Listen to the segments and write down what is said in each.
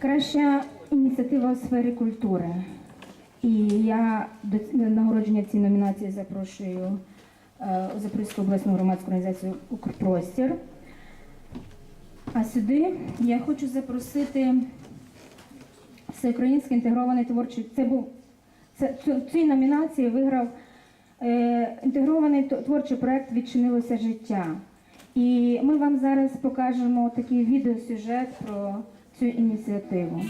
Краща ініціатива у сфері культури. І я до нагородження цієї номінації запрошую е, Запорізьку обласну громадську організацію Укрпростір. А сюди я хочу запросити всеукраїнський інтегрований творчий. Це був це, цій номінації виграв е, інтегрований творчий проект Відчинилося життя. І ми вам зараз покажемо такий відеосюжет про цю ініціативу.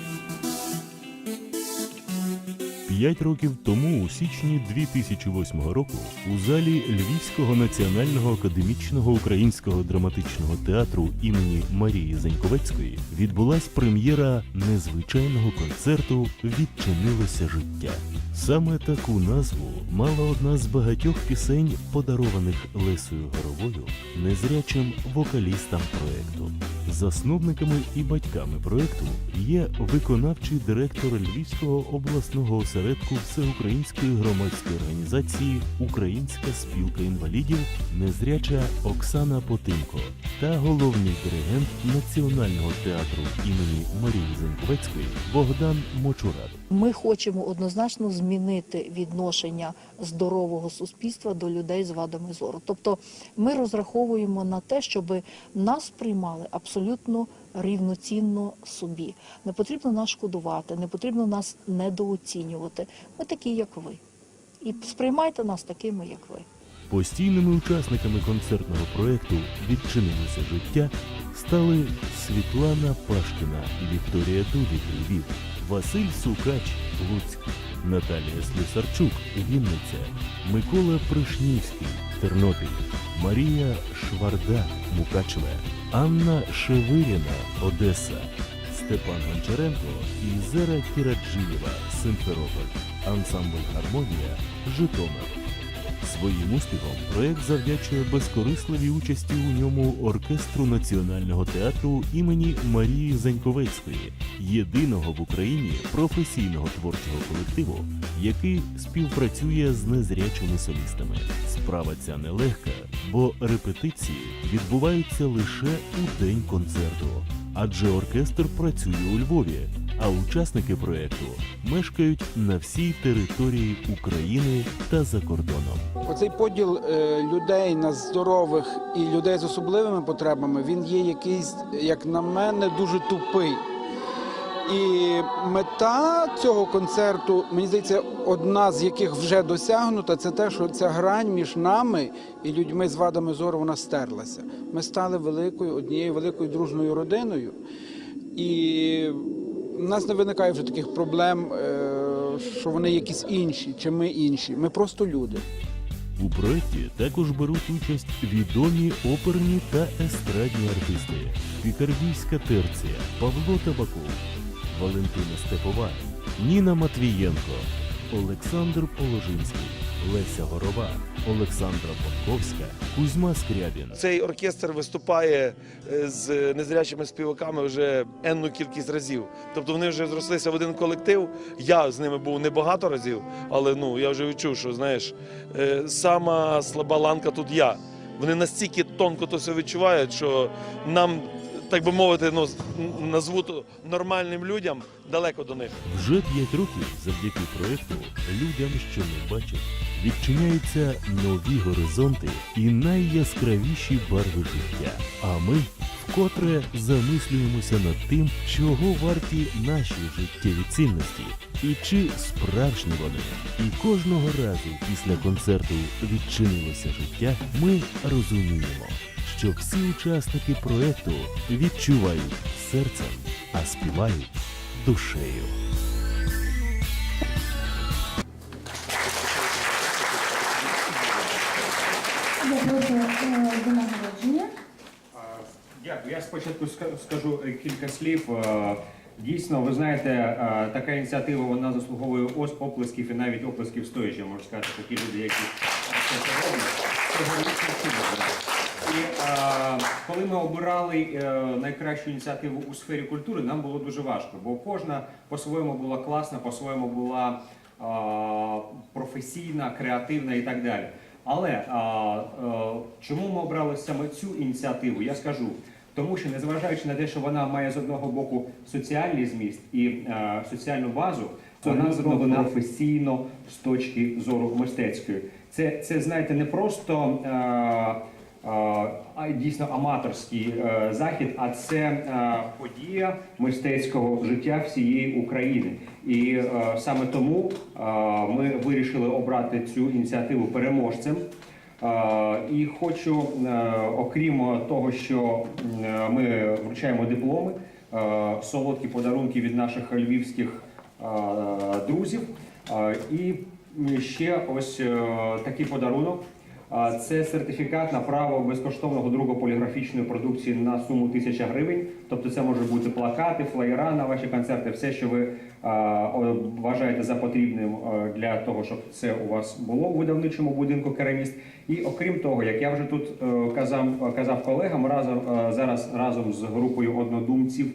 П'ять років тому, у січні 2008 року, у залі Львівського національного академічного українського драматичного театру імені Марії Заньковецької відбулась прем'єра незвичайного концерту Відчинилося життя. Саме таку назву мала одна з багатьох пісень, подарованих Лесою Горовою незрячим вокалістам проекту. Засновниками і батьками проекту є виконавчий директор Львівського обласного осередку Всеукраїнської громадської організації Українська спілка інвалідів незряча Оксана Потинко та головний диригент Національного театру імені Марії Зеньковецької Богдан Мочурат. Ми хочемо однозначно змінити відношення здорового суспільства до людей з вадами зору. Тобто ми розраховуємо на те, щоб нас приймали абсолютно рівноцінно собі. Не потрібно нас шкодувати, не потрібно нас недооцінювати. Ми такі, як ви. І сприймайте нас такими, як ви. Постійними учасниками концертного проекту Відчинилося життя стали Світлана Пашкіна Вікторія Дудік Львів, Василь Сукач Луцьк, Наталія Слюсарчук Вінниця, Микола Пришнівський Тернопіль, Марія Шварда Мукачеве, Анна Шевиріна Одеса, Степан Гончаренко і Зера Кіраджиєва Симферополь, ансамбль Гармонія Житомир. Своїм успіхом проект завдячує безкорисливій участі у ньому оркестру Національного театру імені Марії Заньковецької, єдиного в Україні професійного творчого колективу, який співпрацює з незрячими солістами. Справа ця нелегка, бо репетиції відбуваються лише у день концерту, адже оркестр працює у Львові, а учасники проекту мешкають на всій території України та за кордоном. Оцей поділ е, людей на здорових і людей з особливими потребами, він є якийсь, як на мене, дуже тупий. І мета цього концерту, мені здається, одна з яких вже досягнута, це те, що ця грань між нами і людьми з вадами зору вона стерлася. Ми стали великою, однією великою дружною родиною. І в нас не виникає вже таких проблем, е, що вони якісь інші, чи ми інші. Ми просто люди. У проєкті також беруть участь відомі оперні та естрадні артисти: Пікардійська терція, Павло Табаков, Валентина Степова, Ніна Матвієнко, Олександр Положинський, Леся Горова, Олександра Подковська, Кузьма Скрябін. Цей оркестр виступає е, з незрячими співаками вже енну кількість разів. Тобто вони вже зрослися в один колектив. Я з ними був небагато разів, але ну я вже відчув, що знаєш, е, сама слаба ланка тут я. Вони настільки тонко то все відчувають, що нам, так би мовити, ну назву нормальним людям далеко до них. Вже п'ять років завдяки проєкту людям, що не бачать, відчиняються нові горизонти і найяскравіші барви життя. А ми вкотре замислюємося над тим, чого варті наші життєві цінності, і чи справжні вони. І кожного разу після концерту відчинилося життя. Ми розуміємо, що всі учасники проекту відчувають серцем, а співають душею. Я е, до нагородження. Дякую. Я спочатку скажу е, кілька слів. Е, Дійсно, ви знаєте, така ініціатива вона заслуговує ось оплесків і навіть оплесків стоячи, можна сказати, такі люди, які це роблять. І е, коли ми обирали е, найкращу ініціативу у сфері культури, нам було дуже важко, бо кожна по-своєму була класна, по-своєму була е, професійна, креативна і так далі. Але а, е, чому ми обрали саме цю ініціативу? Я скажу. Тому що, незважаючи на те, що вона має з одного боку соціальний зміст і е, соціальну базу, вона зроблена професійно з точки зору мистецької. Це, це знаєте, не просто е, е, дійсно аматорський е, захід, а це е, подія мистецького життя всієї України. І е, саме тому ми вирішили обрати цю ініціативу переможцем. І хочу, окрім того, що ми вручаємо дипломи, солодкі подарунки від наших львівських друзів. І ще ось такий подарунок. Це сертифікат на право безкоштовного другу поліграфічної продукції на суму 1000 гривень. Тобто це може бути плакати, флеєра на ваші концерти, все, що ви вважаєте за потрібним для того, щоб це у вас було у видавничому будинку кераміст. І окрім того, як я вже тут е, казав, казав колегам, разом е, зараз разом з групою однодумців,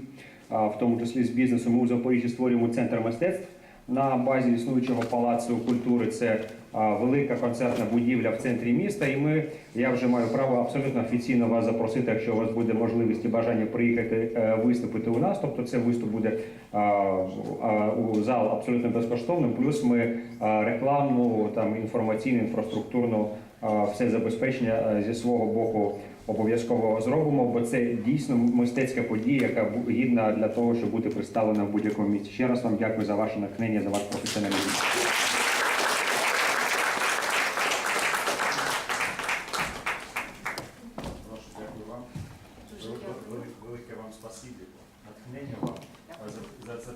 в тому числі з бізнесу, ми у Запоріжжі створюємо центр мистецтв на базі існуючого палацу культури. Це велика концертна будівля в центрі міста. І ми, я вже маю право абсолютно офіційно вас запросити, якщо у вас буде можливість і бажання приїхати е, виступити у нас. Тобто це виступ буде у зал абсолютно безкоштовним. Плюс ми рекламну, там інформаційну, інфраструктурну все забезпечення е, зі свого боку. Обов'язково зробимо, бо це дійсно мистецька подія, яка гідна для того, щоб бути представлена в будь-якому місці. Ще раз вам дякую за ваше натхнення, за ваш професіоналізм. Прошу, дякую вам. Велике, велике вам спасибі, натхнення вам а, за, за це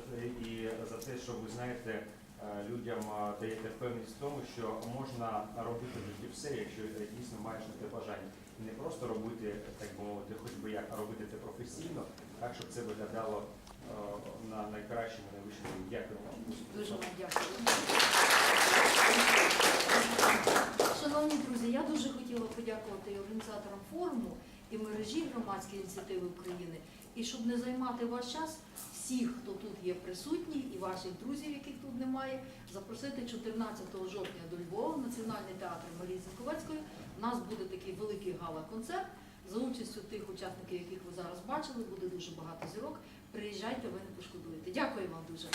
і за що ви знаєте, е, людям е, даєте впевненість в тому, що можна робити житті все, якщо е, дійсно маєш на те бажання. І не просто робити, так би мовити, хоч би як, а робити це професійно, так, щоб це виглядало на найкращому, найвищому. Дякую вам. Дуже вам дякую. Шановні друзі, я дуже хотіла подякувати організаторам форуму і мережі громадської ініціативи України. І щоб не займати ваш час, всіх, хто тут є присутній, і ваших друзів, яких тут немає, запросити 14 жовтня до Львова, в Національний театр Марії Зінковецької. У нас буде такий великий гала-концерт за участю тих учасників, яких ви зараз бачили. Буде дуже багато зірок. Приїжджайте, ви не пошкодуєте. Дякую вам дуже.